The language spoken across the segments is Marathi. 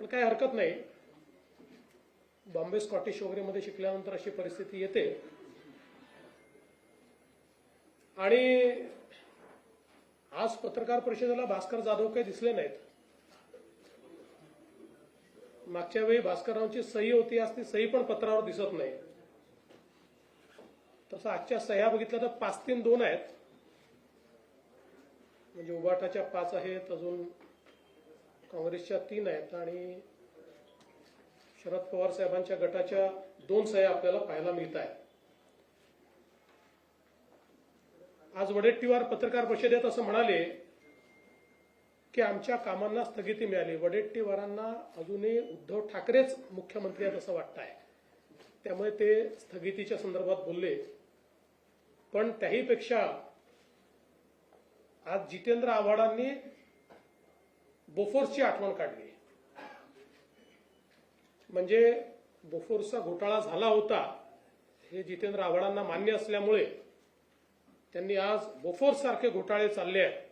पण काही हरकत नाही. बॉम्बे स्कॉटिश वगैरेमध्ये शिकल्यानंतर अशी परिस्थिती येते. आणि आज पत्रकार परिषदेला भास्कर जाधव काही दिसले नाहीत. मागच्या वेळी भास्कररावांची सही होती आज ती सही पण पत्रावर दिसत नाही. तसं आजच्या सह्या बघितल्या तर पाच तीन दोन आहेत. म्हणजे उबाटाच्या पाच आहेत अजून काँग्रेसच्या तीन आहेत आणि शरद पवार साहेबांच्या गटाच्या दोन सह्या आपल्याला पाहायला मिळत आहेत. आज वडेट्टीवार पत्रकार परिषदेत असं म्हणाले की आमच्या कामांना स्थगिती मिळाली. वडेट्टीवारांना अजूनही उद्धव ठाकरेच मुख्यमंत्री आहेत असं वाटत आहे. त्यामुळे ते स्थगितीच्या संदर्भात बोलले. पण त्याहीपेक्षा आज जितेंद्र आव्हाडांनी बोफोर्सची आठवण काढली. म्हणजे बोफोर्सचा घोटाळा झाला होता हे जितेंद्र आव्हाडांना मान्य असल्यामुळे त्यांनी आज बोफोर्स सारखे घोटाळे चालले आहेत.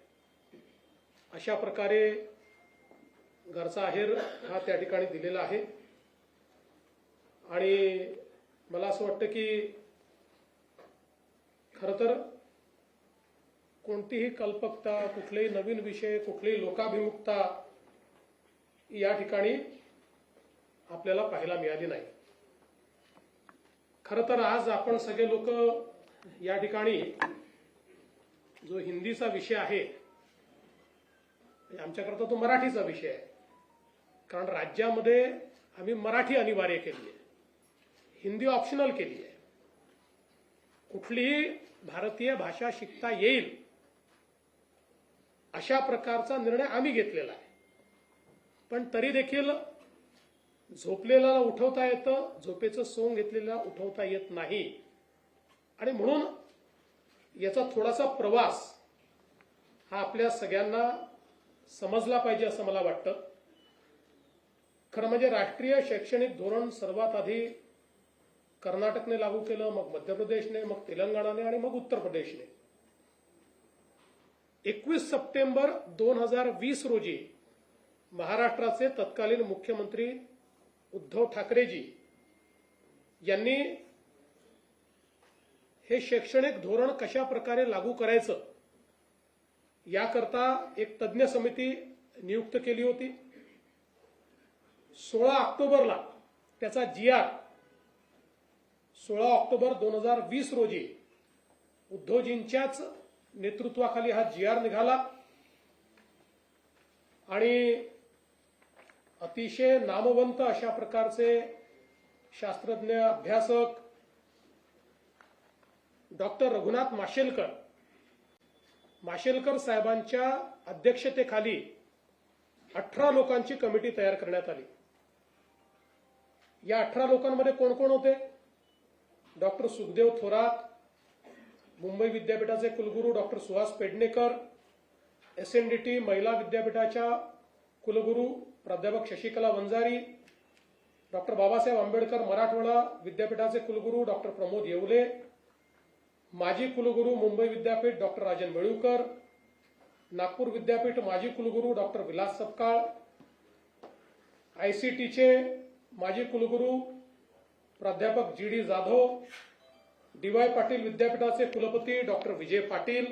अशा प्रकारे घरचा आहेर हा त्या ठिकाणी दिलेला आहे. आणि मला असं वाटतं की खरं तर कोणतीही कल्पकता कुठलेही नवीन विषय कुठलीही लोकाभिमुखता या ठिकाणी आपल्याला पाहायला मिळाली नाही. खरं तर आज आपण सगळे लोक या ठिकाणी जो हिंदीचा विषय आहे आमच्याकरता तो मराठीचा विषय आहे. कारण राज्यामध्ये आम्ही मराठी अनिवार्य केली आहे हिंदी ऑप्शनल केली आहे कुठलीही भारतीय भाषा शिकता येईल अशा प्रकारचा निर्णय आम्ही घेतलेला आहे. पण तरी देखील झोपलेल्याला उठवता येतं झोपेचं सोंग घेतलेला उठवता येत नाही. आणि म्हणून याचा थोडासा प्रवास हा आपल्या सगळ्यांना समजला पाहिजे असं मला वाटतं. खरं म्हणजे राष्ट्रीय शैक्षणिक धोरण सर्वात आधी कर्नाटकने लागू केलं मग मध्य प्रदेशने मग तेलंगणाने आणि मग उत्तर प्रदेशने. एकवीस सप्टेंबर दोन हजार वीस रोजी महाराष्ट्राचे तत्कालीन मुख्यमंत्री उद्धव ठाकरेजी यांनी हे शैक्षणिक धोरण कशा प्रकारे लागू करायचं याकरता एक तज्ज्ञ समिती नियुक्त केली होती. सोळा ऑक्टोबरला त्याचा जी आर सोळा ऑक्टोबर दोन हजार वीस रोजी उद्धवजींच्याच नेतृत्वाखाली हा जी आर निघाला. आणि अतिशय नामवंत अशा प्रकारचे शास्त्रज्ञ अभ्यासक डॉक्टर रघुनाथ माशेलकर माशेलकर साहेबांच्या अध्यक्षतेखाली अठरा लोकांची कमिटी तयार करण्यात आली. या अठरा लोकांमध्ये कोण कोण होते? डॉक्टर सुखदेव थोरात मुंबई विद्यापीठाचे कुलगुरू doctor Suhas Pednekar S N D T महिला विद्यापीठाच्या कुलगुरू प्राध्यापक शशिकला वंजारी डॉक्टर बाबासाहेब आंबेडकर मराठवाडा विद्यापीठाचे कुलगुरू डॉक्टर प्रमोद येवले माजी कुलगुरू मुंबई विद्यापीठ डॉक्टर राजन वेळुकर नागपूर विद्यापीठ माजी कुलगुरू डॉक्टर विलास सपकाळ आयसीटीचे माजी कुलगुरू प्राध्यापक G D Jadhav D Y Patil विद्यापीठाचे कुलपती डॉक्टर विजय पाटील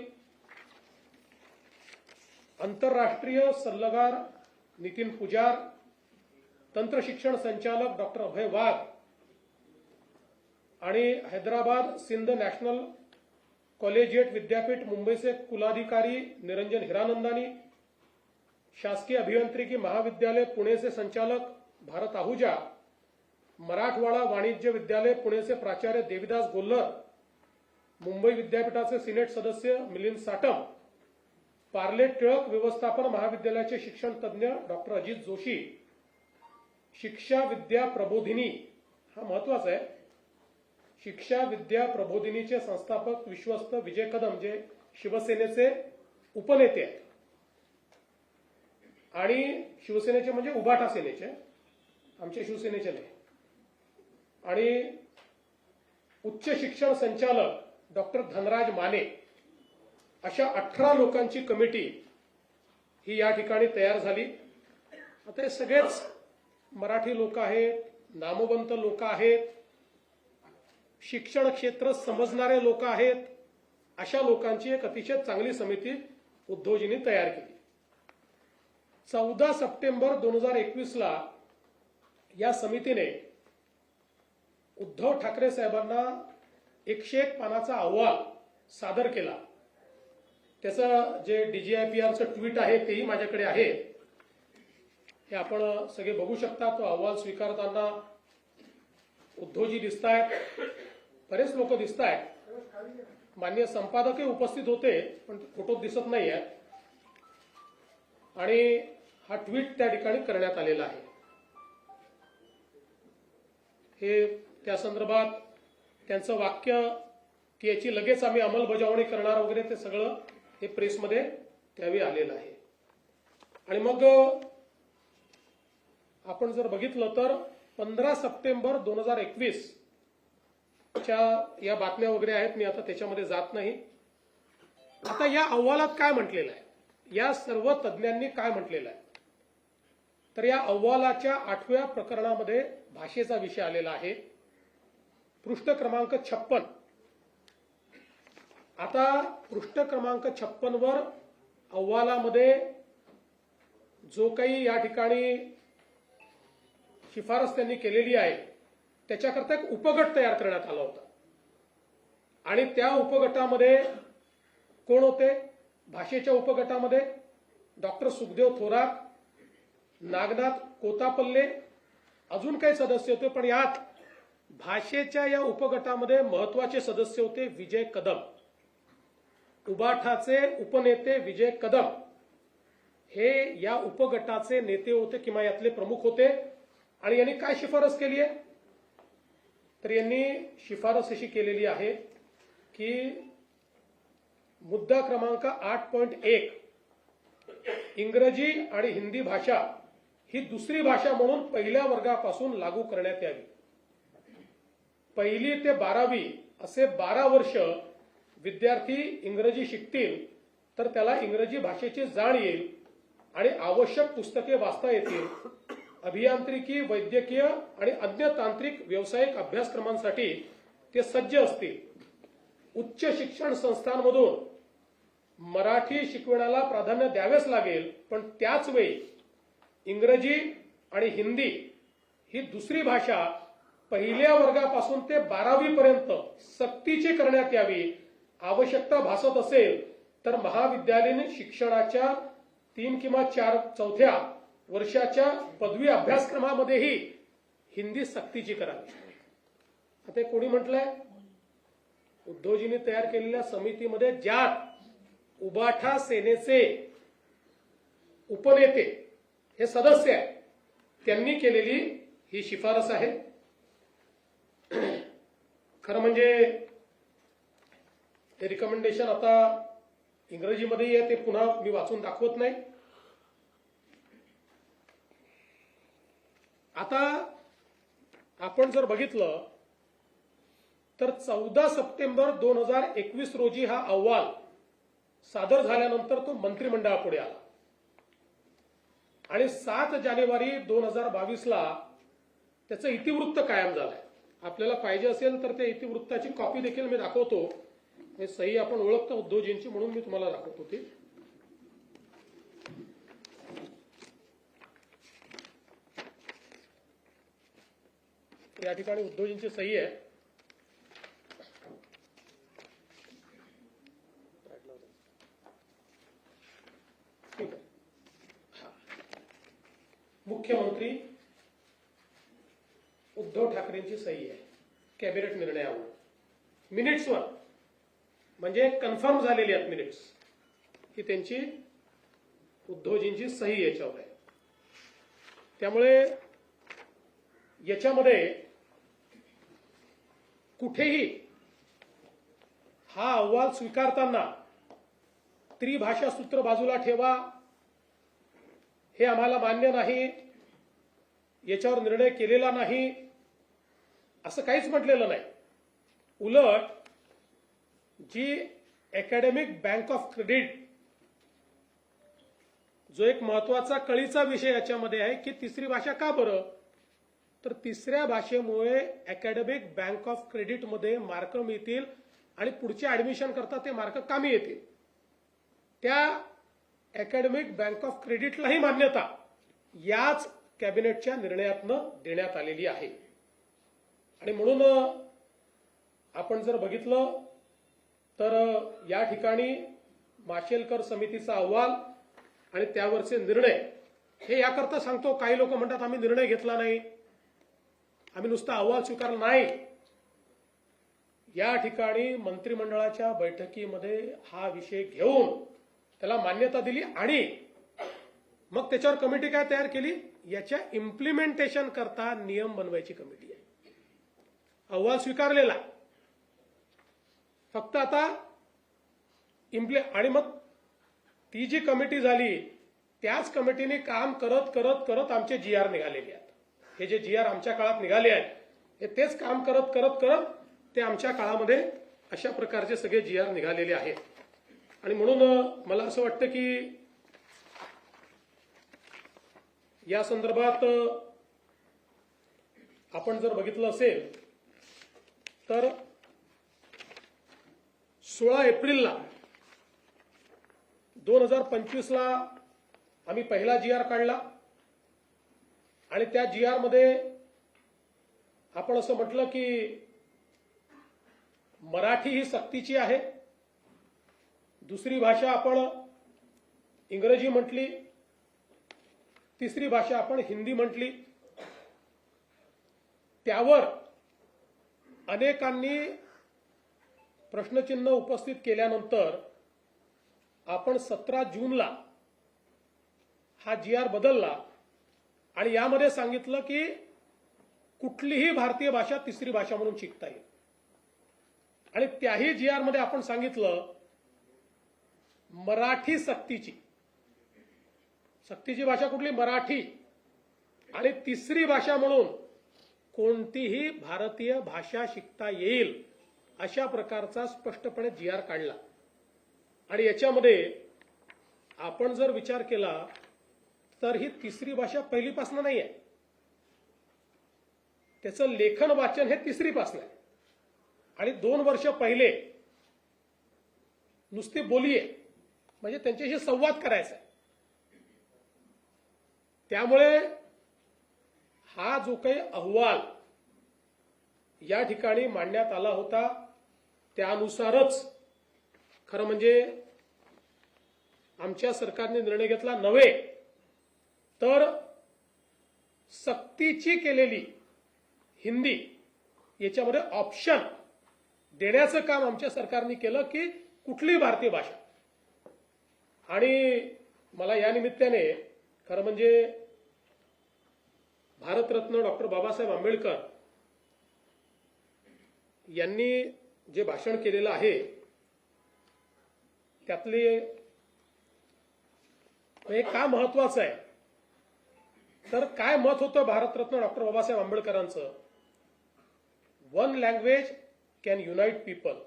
आंतरराष्ट्रीय सल्लागार नितीन पुजार तंत्रशिक्षण संचालक डॉक्टर अभय वाघ आणि हैदराबाद सिंध नॅशनल कॉलेजिएट विद्यापीठ मुंबईचे कुलाधिकारी निरंजन हिरानंदानी शासकीय अभियांत्रिकी महाविद्यालय पुणेचे संचालक भारत आहुजा मराठवाडा वाणिज्य विद्यालय पुणेचे प्राचार्य देविदास गोल्लर मुंबई विद्यापीठाचे सिनेट सदस्य मिलिंद साटम पार्ले टिळक व्यवस्थापन महाविद्यालयाचे शिक्षण तज्ज्ञ डॉक्टर अजित जोशी शिक्षा विद्या प्रबोधिनी हा महत्त्वाचा आहे शिक्षा विद्या प्रबोधिनीचे संस्थापक विश्वस्त विजय कदम जे शिवसेनेचे उपनेते आहेत. आणि शिवसेनेचे म्हणजे उभाटा सेनेचे आमचे शिवसेनेचे नाही. आणि उच्च शिक्षण संचालक डॉक्टर धनराज माने अशा अठरा लोकांची कमिटी ही या ठिकाणी तयार झाली. आता हे सगळेच मराठी लोक आहेत नामवंत लोक आहेत शिक्षण क्षेत्र समजणारे लोक आहेत अशा लोकांची एक अतिशय चांगली समिती उद्धवजींनी तयार केली. चौदा सप्टेंबर दोन हजार एकवीसला या समितीने उद्धव ठाकरे साहेबांना एकशे एक पानाचा अहवाल सादर केला. त्याचं जे डीजीआयपीआरचं ट्विट आहे तेही माझ्याकडे आहे. हे आपण सगळे बघू शकता तो अहवाल स्वीकारताना उद्धवजी दिसत आहेत बरेच लोक दिसत आहेत मान्य संपादकही उपस्थित होते पण फोटोत दिसत नाही आहेत आणि हा ट्विट त्या ठिकाणी करण्यात आलेला आहे. हे त्या संदर्भात त्यांचं वाक्य की याची लगेच आम्ही अंमलबजावणी करणार वगैरे ते सगळं हे प्रेसमध्ये त्यावेळी आलेलं आहे. आणि मग आपण जर बघितलं तर पंधरा सप्टेंबर दोन हजार एकवीस च्या या बातम्या वगैरे आहेत मी आता त्याच्यामध्ये जात नाही. आता या अहवालात काय म्हटलेलं आहे? या सर्व तज्ज्ञांनी काय म्हटलेलं आहे? तर या अहवालाच्या आठव्या प्रकरणामध्ये भाषेचा विषय आलेला आहे. पृष्ठ क्रमांक छप्पन. आता पृष्ठ क्रमांक छप्पन वर अहवालामध्ये जो काही या ठिकाणी शिफारस त्यांनी केलेली आहे त्याच्याकरता एक उपगट तयार करण्यात आला होता. आणि त्या उपगटामध्ये कोण होते? भाषेच्या उपगटामध्ये डॉक्टर सुखदेव थोरात नागनाथ कोतापल्ले अजून काही सदस्य होते पण यात भाषेच्या या उपगटामध्ये महत्त्वाचे सदस्य होते विजय कदम. उबाठाचे उपनेते विजय कदम. हे या उपगटाचे नेते होते किंवा यातले प्रमुख होते. आणि यांनी काय शिफारस केली आहे? तर यांनी शिफारस अशी केलेली आहे की मुद्दा क्रमांक आठ पॉईंट एक इंग्रजी आणि हिंदी भाषा ही दुसरी भाषा म्हणून पहिल्या वर्गापासून लागू करण्यात यावी. पहिली ते बारावी असे बारा वर्ष विद्यार्थी इंग्रजी शिकतील तर त्याला इंग्रजी भाषेची जाण येईल आणि आवश्यक पुस्तके वाचता येतील. अभियांत्रिकी वैद्यकीय आणि अन्य तांत्रिक व्यावसायिक अभ्यासक्रमांसाठी ते सज्ज असतील. उच्च शिक्षण संस्थांमधून मराठी शिकवण्याला प्राधान्य द्यावेच लागेल पण त्याच वेळी इंग्रजी आणि हिंदी ही दुसरी भाषा पहिल्या वर्गापासून ते बारावी पर्यंत सक्तीची करण्यात यावी. आवश्यकता भासत असेल तर महाविद्यालयीन शिक्षणाच्या तीन किंवा चार चौथ्या वर्षाच्या पदवी अभ्यासक्रमामध्येही हिंदी सक्तीची करावी. आता कोणी म्हटलंय? उद्धवजींनी तयार केलेल्या समितीमध्ये ज्यात उबाठा सेनेचे उपनेते हे सदस्य आहेत त्यांनी केलेली ही शिफारस आहे. खरं म्हणजे हे रिकमेंडेशन आता इंग्रजीमध्येही आहे ते पुन्हा मी वाचून दाखवत नाही. आता आपण जर बघितलं तर चौदा सप्टेंबर दोन हजार एकवीस रोजी हा अहवाल सादर झाल्यानंतर तो मंत्रिमंडळापुढे आला. आणि सात जानेवारी दोन हजार बावीसला त्याचं इतिवृत्त कायम झालंय. आपल्याला पाहिजे असेल तर त्या इतिवृत्ताची कॉपी देखील मी दाखवतो. हे सही आपण ओळखतो उद्धवजींची म्हणून मी तुम्हाला दाखवतो ती. या ठिकाणी उद्धवजींची सही आहे. आहे. मुख्यमंत्री उद्धव ठाकरेंची सही आहे. कॅबिनेट निर्णयावर. मिनिट्सवर. म्हणजे कन्फर्म झालेली आहेत मिनिट्स. ही त्यांची उद्धवजींची सही याच्यावर आहे. त्यामुळे याच्यामध्ये कुठेही हा अहवाल स्वीकारताना त्रिभाषा सूत्र बाजूला ठेवा. हे आम्हाला मान्य नाही. याच्यावर निर्णय केलेला नाही. असं काहीच म्हटलेलं नाही. उलट जी अकॅडमिक बँक ऑफ क्रेडिट जो एक महत्त्वाचा कळीचा विषय याच्यामध्ये आहे की तिसरी भाषा का बरं? तर तिसऱ्या भाषेमुळे अकॅडमिक बँक ऑफ क्रेडिटमध्ये मार्क मिळतील आणि पुढच्या ऍडमिशन करता ते मार्क कामी येतील. त्या अकॅडमिक बँक ऑफ क्रेडिटलाही मान्यता याच कॅबिनेटच्या निर्णयातनं देण्यात आलेली आहे. आणि म्हणून आपण जर बघितलं तर या ठिकाणी माशेलकर समितीचा अहवाल आणि त्यावरचे निर्णय हे याकरता सांगतो काही लोक म्हणतात आम्ही निर्णय घेतला नाही. आम्ही नुसता अहवाल स्वीकारला नाही. या ठिकाणी मंत्रिमंडळाच्या बैठकीमध्ये हा विषय घेऊन त्याला मान्यता दिली आणि मग त्याच्यावर कमिटी काय तयार केली? याच्या इम्प्लिमेंटेशन करता नियम बनवायची कमिटी आहे. अहवाल स्वीकारलेला. फक्त आता इम्प्ले आणि मग ती जी कमिटी झाली त्याच कमिटीने काम करत करत करत आमचे जी आर निघालेले आहेत. हे जे जी आर आमच्या काळात निघाले आहेत हे तेच काम करत करत करत ते आमच्या काळामध्ये अशा प्रकारचे सगळे जी आर निघालेले आहेत. आणि म्हणून मला असं वाटतं की या संदर्भात आपण जर बघितलं असेल तर सोळा एप्रिलला दोन हजार पंचवीसला आम्ही पहिला जी आर काढला. आणि त्या जी आरमध्ये आपण असं म्हटलं की मराठी ही सक्तीची आहे. दुसरी भाषा आपण इंग्रजी म्हटली. तिसरी भाषा आपण हिंदी म्हटली. त्यावर अनेकांनी प्रश्नचिन्ह उपस्थित केल्यानंतर आपण सतरा जूनला हा जी आर बदलला आणि यामध्ये सांगितलं की कुठलीही भारतीय भाषा तिसरी भाषा म्हणून शिकता येईल. आणि त्याही जी आरमध्ये आपण सांगितलं मराठी सक्तीची. सक्तीची भाषा कुठली? मराठी. आणि तिसरी भाषा म्हणून कोणतीही भारतीय भाषा शिकता येईल अशा प्रकारचा स्पष्टपणे जी आर काढला. आणि याच्यामध्ये आपण जर विचार केला तर ही तिसरी भाषा पहिलीपासून नाही आहे त्याचं लेखन वाचन हे तिसरीपासून आहे. आणि दोन वर्ष पहिले नुसती बोलीये. म्हणजे त्यांच्याशी संवाद करायचा आहे. त्यामुळे हा जो काही अहवाल या ठिकाणी मांडण्यात आला होता त्यानुसारच खरं म्हणजे आमच्या सरकारने निर्णय घेतला नव्हे तर सक्तीची केलेली हिंदी याच्यामध्ये ऑप्शन देण्याचं काम आमच्या सरकारने केलं की कुठली भारतीय भाषा. आणि मला या निमित्ताने खरं म्हणजे भारतरत्न डॉक्टर बाबासाहेब आंबेडकर यांनी जे भाषण केलेलं आहे त्यातले हे का महत्वाचं आहे? तर काय मत होतं Bharat Ratna doctor Babasaheb आंबेडकरांचं? One language can unite people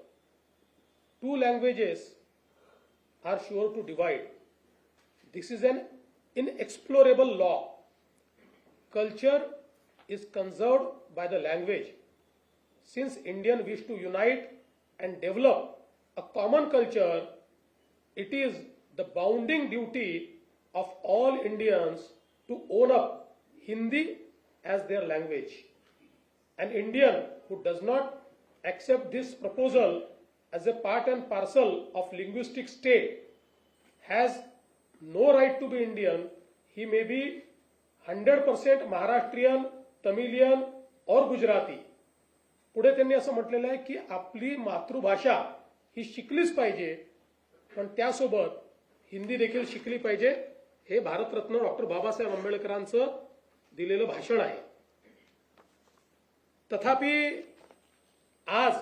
two languages are sure to divide this is an inexplorable law culture is conserved by the language. Since Indian wish to unite and develop a common culture, it is the bounding duty of all Indians to own up Hindi as their language. An Indian who does not accept this proposal as a part and parcel of linguistic state has no right to be Indian. He may be 100% Maharashtrian Tamilian और गुजराती. पुढे त्यांनी असं म्हटलेलं आहे की आपली मातृभाषा ही शिकलीच पाहिजे पण त्यासोबत हिंदी देखील शिकली पाहिजे हे भारतरत्न डॉक्टर बाबासाहेब आंबेडकरांचं दिलेलं भाषण आहे. तथापि आज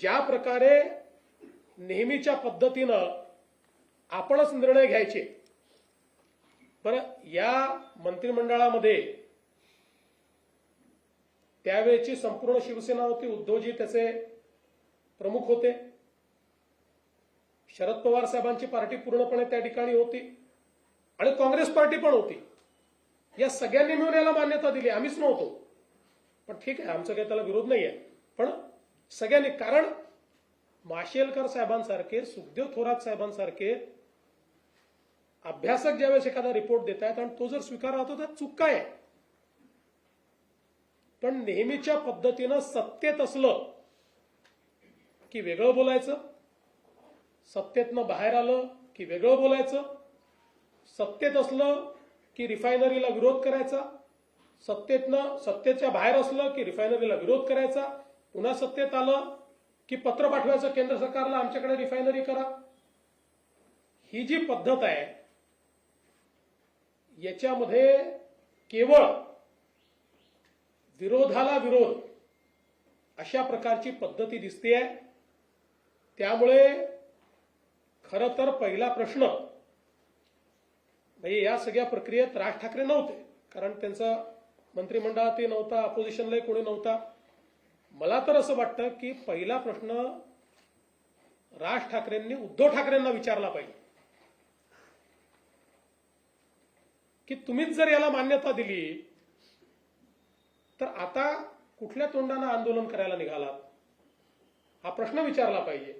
ज्या प्रकारे नेहमीच्या पद्धतीनं आपणच निर्णय घ्यायचे बरं या मंत्रिमंडळामध्ये त्यावेळेची संपूर्ण शिवसेना होती उद्धवजी त्याचे प्रमुख होते. शरद पवार साहेबांची पार्टी पूर्णपणे त्या ठिकाणी होती आणि काँग्रेस पार्टी पण होती. या सगळ्यांनी मिळून याला मान्यता दिली. आम्हीच नव्हतो. पण ठीक आहे आमचा काही त्याला विरोध नाही आहे पण सगळ्यांनी कारण माशेलकर साहेबांसारखे सुखदेव थोरात साहेबांसारखे अभ्यासक ज्यावेळेस एखादा रिपोर्ट देत आहेत आणि तो जर स्वीकार तर चूक काय आहे पण नेहमीच्या पद्धतीनं सत्तेत असलं की वेगळं बोलायचं सत्तेतनं बाहेर आलं की वेगळं बोलायचं सत्तेत असलं की रिफायनरीला विरोध करायचा सत्तेतनं सत्तेच्या बाहेर असलं की रिफायनरीला विरोध करायचा पुन्हा सत्तेत आलं की पत्र पाठवायचं केंद्र सरकारला आमच्याकडे रिफायनरी करा. ही जी पद्धत आहे याच्यामध्ये केवळ विरोधाला विरोध अशा प्रकारची पद्धती दिसते आहे त्यामुळे खरं तर पहिला प्रश्न म्हणजे या सगळ्या प्रक्रियेत राज ठाकरे नव्हते कारण त्यांचा मंत्रिमंडळातही नव्हता अपोजिशनलाही कोणी नव्हता. मला तर असं वाटतं की पहिला प्रश्न राज ठाकरेंनी उद्धव ठाकरेंना विचारला पाहिजे. की तुम्हीच जर याला मान्यता दिली तर आता कुठल्या तोंडानं आंदोलन करायला निघालात? हा प्रश्न विचारला पाहिजे.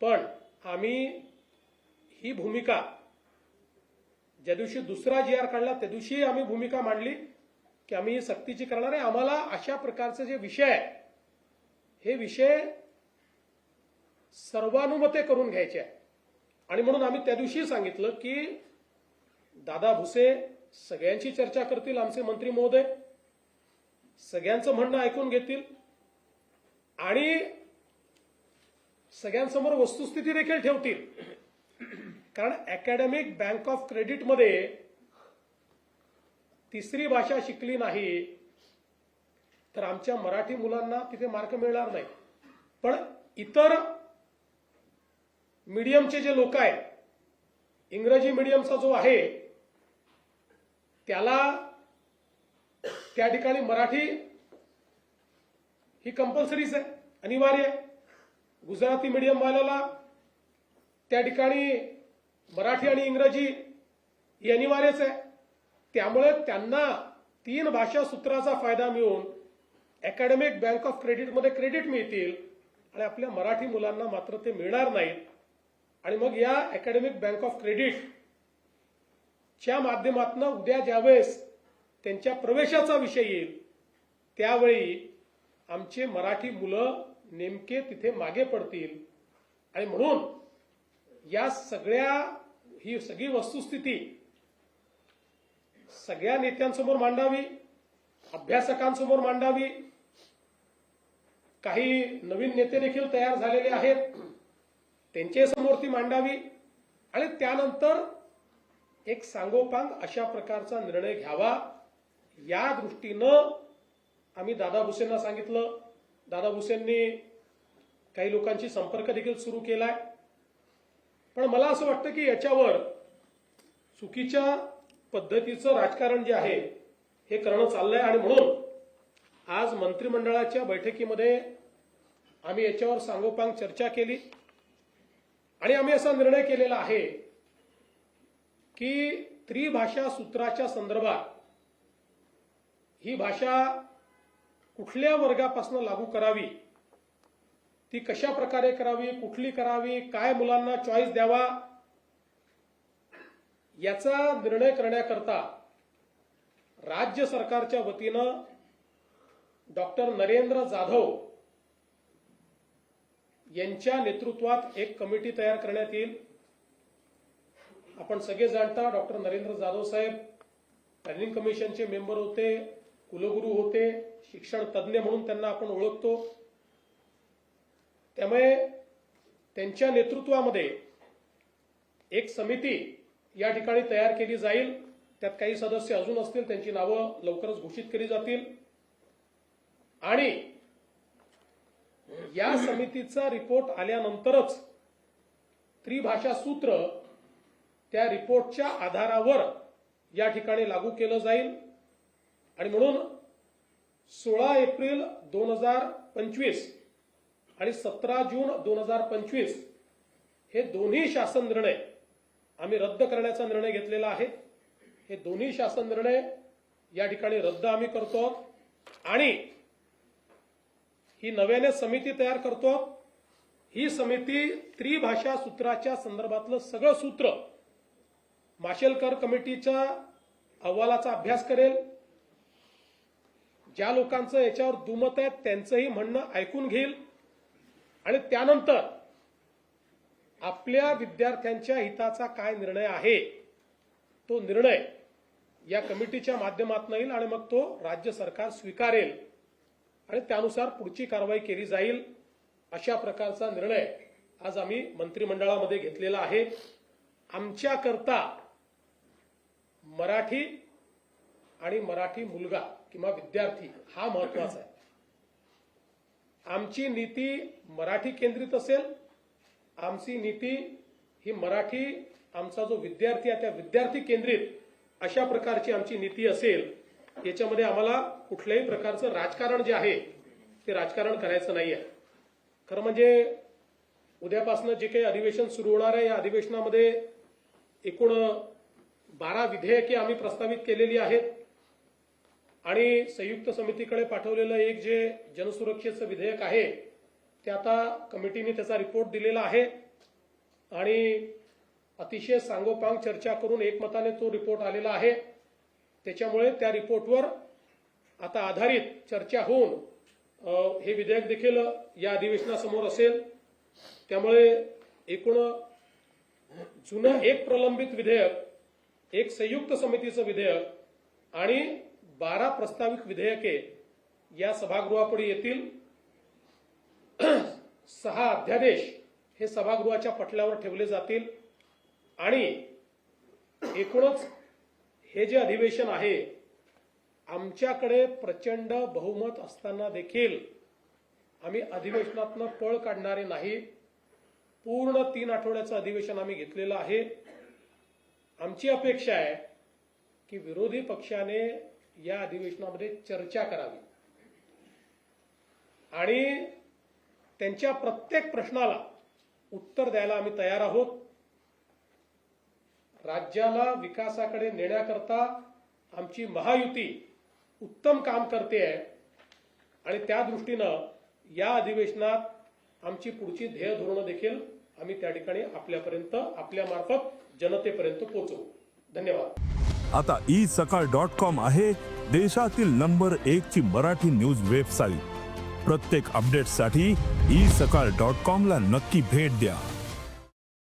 पण आम्ही ही भूमिका ज्या दिवशी दुसरा जी आर काढला त्या दिवशी आम्ही भूमिका मांडली की आम्ही ही सक्तीची करणार आहे. आम्हाला अशा प्रकारचे जे विषय आहे हे विषय सर्वानुमते करून घ्यायचे आहे आणि म्हणून आम्ही त्या दिवशी सांगितलं की दादा भुसे सगळ्यांची चर्चा करतील आमचे मंत्री महोदय. सगळ्यांचं म्हणणं ऐकून घेतील. आणि सगळ्यांसमोर वस्तुस्थिती देखील ठेवतील. कारण अकॅडमिक बँक ऑफ क्रेडिटमध्ये तिसरी भाषा शिकली नाही तर आमच्या मराठी मुलांना तिथे मार्क मिळणार नाही. पण इतर मीडियमचे जे लोक आहेत इंग्रजी मीडियमचा जो आहे त्याला त्या ठिकाणी मराठी ही कंपल्सरीच आहे अनिवार्य आहे. गुजराती मीडियम वाल्याला त्या ठिकाणी मराठी आणि इंग्रजी ही अनिवार्यच आहे. त्यामुळे त्यांना तीन भाषा सूत्राचा फायदा मिळून अकॅडमिक बँक ऑफ क्रेडिटमध्ये क्रेडिट मिळतील आणि आपल्या मराठी मुलांना मात्र ते मिळणार नाहीत. आणि मग या अकॅडमिक बँक ऑफ क्रेडिट च्या माध्यमातून उद्या ज्यावेळेस त्यांच्या प्रवेशाचा विषय येईल त्यावेळी आमचे मराठी मुलं नेमके तिथे मागे पडतील. आणि म्हणून या सगळ्या ही सगळी वस्तुस्थिती सगळ्या नेत्यांसमोर मांडावी अभ्यासकांसमोर मांडावी. काही नवीन नेते देखील तयार झालेले आहेत त्यांचे समोर ती मांडावी. आणि त्यानंतर एक सांगोपांग अशा प्रकारचा निर्णय घ्यावा या दृष्टीनं आम्ही दादा भुसेंना सांगितलं. दादा भुसेंनी काही लोकांशी संपर्क देखील सुरू केलाय. पण मला असं वाटतं की याच्यावर चुकीच्या पद्धतीचं राजकारण जे आहे हे करणं चाललंय. आणि म्हणून आज मंत्रिमंडळाच्या बैठकीमध्ये आम्ही याच्यावर सांगोपांग चर्चा केली. आणि आम्ही असा निर्णय केलेला आहे की त्रिभाषा सूत्राच्या संदर्भात ही भाषा कुठल्या वर्गापासून लागू करावी? ती कशा प्रकारे करावी? कुठली करावी? काय मुलांना चॉईस द्यावा? याचा निर्णय करण्याकरता राज्य सरकारच्या वतीनं डॉक्टर नरेंद्र जाधव यांच्या नेतृत्वात एक कमिटी तयार करण्यात येईल. आपण सगळे जाणता. डॉक्टर नरेंद्र जाधव साहेब प्लॅनिंग कमिशनचे मेंबर होते कुलगुरू होते शिक्षण तज्ज्ञ म्हणून त्यांना आपण ओळखतो. त्यामुळे त्यांच्या नेतृत्वामध्ये एक समिती या ठिकाणी तयार केली जाईल. त्यात काही सदस्य अजून असतील त्यांची नावं लवकरच घोषित केली जातील. आणि या समितीचा रिपोर्ट आल्यानंतरच त्रिभाषा सूत्र त्या रिपोर्टच्या आधारावर या ठिकाणी लागू केलं जाईल. आणि म्हणून सोळा एप्रिल दोन हजार पंचवीस आणि सतरा जून दोन हजार पंचवीस हे दोन्ही शासन निर्णय आम्ही रद्द करण्याचा निर्णय घेतलेला आहे. हे दोन्ही शासन निर्णय या ठिकाणी रद्द आम्ही करतो. आणि ही नव्याने समिती तयार करतो. ही समिती त्रिभाषा सूत्राच्या संदर्भातलं सगळं सूत्र माशेलकर कमिटीच्या अहवालाचा अभ्यास करेल. ज्या लोकांचं याच्यावर दुमत आहे त्यांचंही म्हणणं ऐकून घेईल. आणि त्यानंतर आपल्या विद्यार्थ्यांच्या हिताचा काय निर्णय आहे तो निर्णय या कमिटीच्या माध्यमातून येईल आणि मग तो राज्य सरकार स्वीकारेल. आणि त्यानुसार पुढची कारवाई केली जाईल अशा प्रकारचा निर्णय आज आम्ही मंत्रिमंडळामध्ये घेतलेला आहे. आमच्याकरता मराठी आणि मराठी मुलगा किंवा विद्यार्थी हा महत्त्वाचा आहे. आमची नीती मराठी केंद्रित असेल आमची नीती ही मराठी आमचा जो विद्यार्थी आहे त्या विद्यार्थी केंद्रित अशा प्रकारची आमची नीती असेल याच्यामध्ये आम्हाला कुठल्याही प्रकारचं राजकारण जे आहे ते राजकारण करायचं नाही आहे. खरं म्हणजे उद्यापासून जे काही अधिवेशन सुरू होणार आहे या अधिवेशनामध्ये एकूण बारा विधेयके आम्ही प्रस्तावित केलेली आहेत. आणि संयुक्त समितीकडे पाठवलेलं एक जे जनसुरक्षेचं विधेयक आहे ते आता कमिटीने त्याचा रिपोर्ट दिलेला आहे. आणि अतिशय सांगोपांग चर्चा करून एकमताने तो रिपोर्ट आलेला आहे. त्याच्यामुळे त्या रिपोर्टवर आता आधारित चर्चा होऊन हे विधेयक देखील या अधिवेशनासमोर असेल. त्यामुळे एकूण जुनं एक प्रलंबित विधेयक एक संयुक्त समितीचं विधेयक आणि बारा प्रस्तावित विधेयके या सभागृहापुढे येतील. सहा अध्यादेश हे सभागृहाच्या पटल्यावर ठेवले जातील. आणि एकूणच हे जे अधिवेशन आहे आमच्याकडे प्रचंड बहुमत असताना देखील आम्ही अधिवेशनातनं पळ काढणारे नाही. पूर्ण तीन आठवड्याचं अधिवेशन आम्ही घेतलेलं आहे. आमची अपेक्षा आहे की विरोधी पक्षाने या अधिवेशनामध्ये चर्चा करावी. आणि त्यांच्या प्रत्येक प्रश्नाला उत्तर द्यायला आम्ही तयार आहोत. राज्याला विकासाकडे नेण्याकरता आमची महायुती उत्तम काम करते आहे. आणि त्या दृष्टीनं या अधिवेशनात आमची पुढची ध्येय धोरणं देखील आम्ही त्या ठिकाणी आपल्यापर्यंत आपल्या मार्फत जनतेपर्यंत पोहोचवू. धन्यवाद. आता ई सकाळ डॉट कॉम आहे देशातील नंबर एक ची मराठी न्यूज वेबसाईट. प्रत्येक अपडेटसाठी ई सकाळ डॉट कॉम ला नक्की भेट द्या.